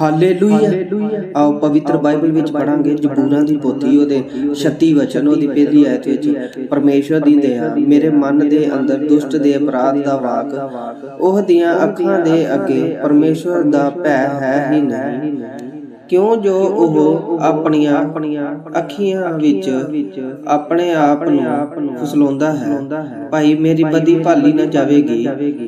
Hallelujah. ਆਓ ਪਵਿੱਤਰ Bible ਵਿੱਚ ਪੜਾਂਗੇ ਜਬੂਰਾਂ ਦੀ ਪੋਥੀ ਉਹਦੇ 36 ਵਚਨ ਉਹਦੀ ਪਹਿਲੀ ਆਇਤ ਵਿੱਚ ਪਰਮੇਸ਼ਵਰ ਦੀ ਦਇਆ ਮੇਰੇ ਮਨ ਦੇ ਅੰਦਰ ਦੁਸ਼ਟ ਦੇ ਅਪਰਾਧ ਦਾ ਵਾਕ ਉਹ ਦੀਆਂ ਅੱਖਾਂ ਦੇ ਅੱਗੇ ਪਰਮੇਸ਼ਵਰ ਦਾ ਭੈ ਹੈ ਹੀ ਨਹੀਂ। ਕਿਉਂ ਜੋ ਉਹ ਆਪਣੀਆਂ ਅੱਖੀਆਂ ਵਿੱਚ ਆਪਣੇ ਆਪ ਨੂੰ ਫਸਲਾਉਂਦਾ ਹੈ। ਭਾਈ ਮੇਰੀ ਬਦੀ ਭਾਲੀ ਨਾ ਜਾਵੇਗੀ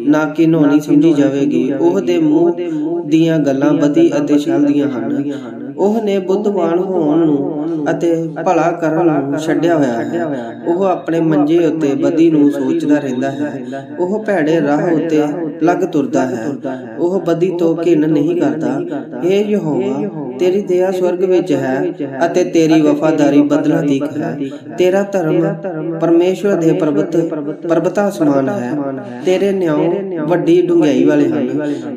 ਨਾ ਕਿ ਨੋਣੀ ਸਮਝੀ ਜਾਵੇਗੀ। ਉਹ ਦੇ ਮੂੰਹ ਦੀਆਂ ਗੱਲਾਂ ਬਦੀ ਅਤੇ ਛਲ ਦੀਆਂ ਹਨ। ਉਹ ਨੇ ਬੁੱਧਵਾਨ ਹੋਣ ਨੂੰ ਅਤੇ ਭਲਾ ਕਰਨ ਨੂੰ ਛੱਡਿਆ ਹੋਇਆ ਹੈ। ਉਹ ਆਪਣੇ ਮੰਜੇ ਉੱਤੇ ਬਦੀ ਨੂੰ ਸੋਚਦਾ ਰਹਿੰਦਾ ਹੈ। ਉਹ ਭੈੜੇ ਰਾਹ ਉੱਤੇ ਲੱਗ ਤੁਰਦਾ ਹੈ। ਉਹ ਬਦੀ ਤੋਂ ਘਿਨ ਨਹੀਂ ਕਰਦਾ। ਇਹ ਯਹੋਵਾ ਤੇਰੀ ਦਇਆ ਸਵਰਗ ਵਿੱਚ ਹੈ ਅਤੇ ਤੇਰੀ ਵਫਾਦਾਰੀ ਬਦਲਾ ਦੀ ਹੈ। ਤੇਰਾ ਧਰਮ ਪਰਮੇਸ਼ਵਰ ਦੇ ਪਰਬਤ ਪਰਬਤਾਂ ਸਮਾਨ ਹੈ। ਤੇਰੇ ਨਿਆਂ ਵੱਡੀ ਡੂੰਘਾਈ ਵਾਲੇ ਹਨ।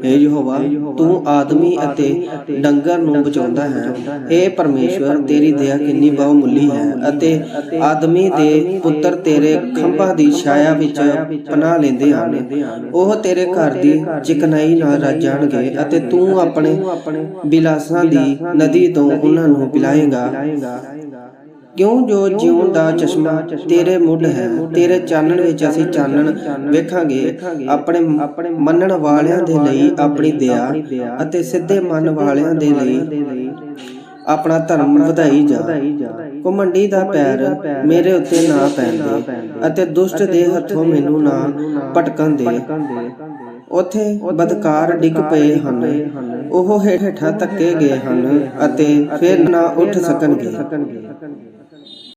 ਇਹ ਯਹੋਵਾ, ਤੂੰ ਆਦਮੀ ਅਤੇ ਡੰਗਰ ਨੂੰ ਬਚਾਉਂਦਾ ਹੈ। ਇਹ ਪਰਮੇਸ਼ਵਰ, ਤੇਰੀ ਦਇਆ ਕਿੰਨੀ ਬਹੁਮੁੱਲੀ ਹੈ ਅਤੇ ਆਦਮੀ ਦੇ ਪੁੱਤਰ ਤੇਰੇ ਖੰਭਾਂ ਦੀ ਛਾਇਆ ਵਿੱਚ ਪਨਾਹ ਲੈਂਦੇ ਹਨ। ਉਹ ਤੇਰੇ ਘਰ ਦੀ ਚਿਕਨਾਈ ਨਾਲ ਰੱਜ ਜਾਣਗੇ ਅਤੇ ਤੂੰ ਆਪਣੇ ਬਿਲਾਸਾਂ ਦੀ ਨਦੀ ਤੋਂ ਉਹਨਾਂ ਨੂੰ ਪਿਲਾਏਗਾ। ਕਿਉਂ ਜੋ ਜਿਉਣ ਦਾ ਚਸ਼ਮਾ ਤੇਰੇ ਮੁੱਢ ਹੈ, ਤੇਰੇ ਚਾਨਣ ਵਿੱਚ ਅਸੀਂ ਚਾਨਣ ਵੇਖਾਂਗੇ। ਆਪਣੇ ਮੰਨਣ ਵਾਲਿਆਂ ਦੇ ਲਈ ਆਪਣੀ ਦਇਆ ਅਤੇ ਸਿੱਧੇ ਮਨ ਵਾਲਿਆਂ ਦੇ ਲਈ ਆਪਣਾ ਧਰਮ ਵਧਾਈ ਜਾ। ਕੁਮੰਡੀ ਦਾ ਪੈਰ ਮੇਰੇ ਉੱਤੇ ਨਾ ਪੈਣ ਦੇ ਅਤੇ ਦੁਸ਼ਟ ਦੇ ਹੱਥੋਂ ਮੈਨੂੰ ਨਾ ਪਟਕਣ ਦੇ। ਉਥੇ ਬਦਕਾਰ ਡਿੱਗ ਪਏ ਹਨ। ਉਹ ਹੇਠਾਂ ਧੱਕੇ ਗਏ ਹਨ ਅਤੇ ਫਿਰ ਨਾ ਉੱਠ ਸਕਣਗੇ।